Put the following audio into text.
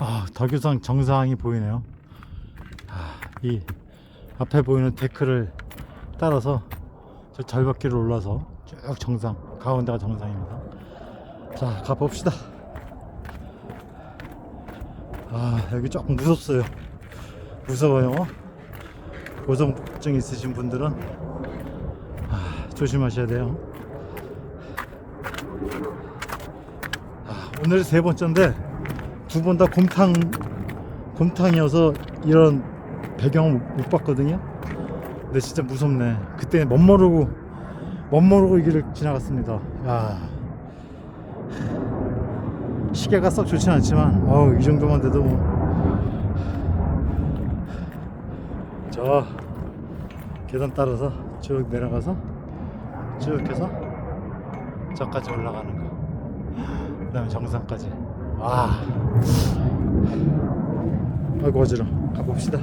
아, 덕유성 정상이 보이네요. 아, 이 앞에 보이는 데크를 따라서 저 절벽길을 올라서 쭉 정상, 가운데가 정상입니다. 자, 가봅시다. 아, 여기 조금 무섭어요. 무서워요. 고성증 있으신 분들은 아, 조심하셔야 돼요. 아, 오늘 세 번째인데 두 번 다 곰탕 곰탕이어서 이런 배경을 못 봤거든요. 근데 진짜 무섭네. 그때 멋 모르고 멋 모르고 이 길을 지나갔습니다. 야. 시계가 썩 좋진 않지만 어우 이 정도만 돼도 뭐. 저 계단 따라서 쭉 내려가서 쭉 해서 저까지 올라가는 거. 그다음에 정상까지. 와. 아이고 어지러. 가봅시다.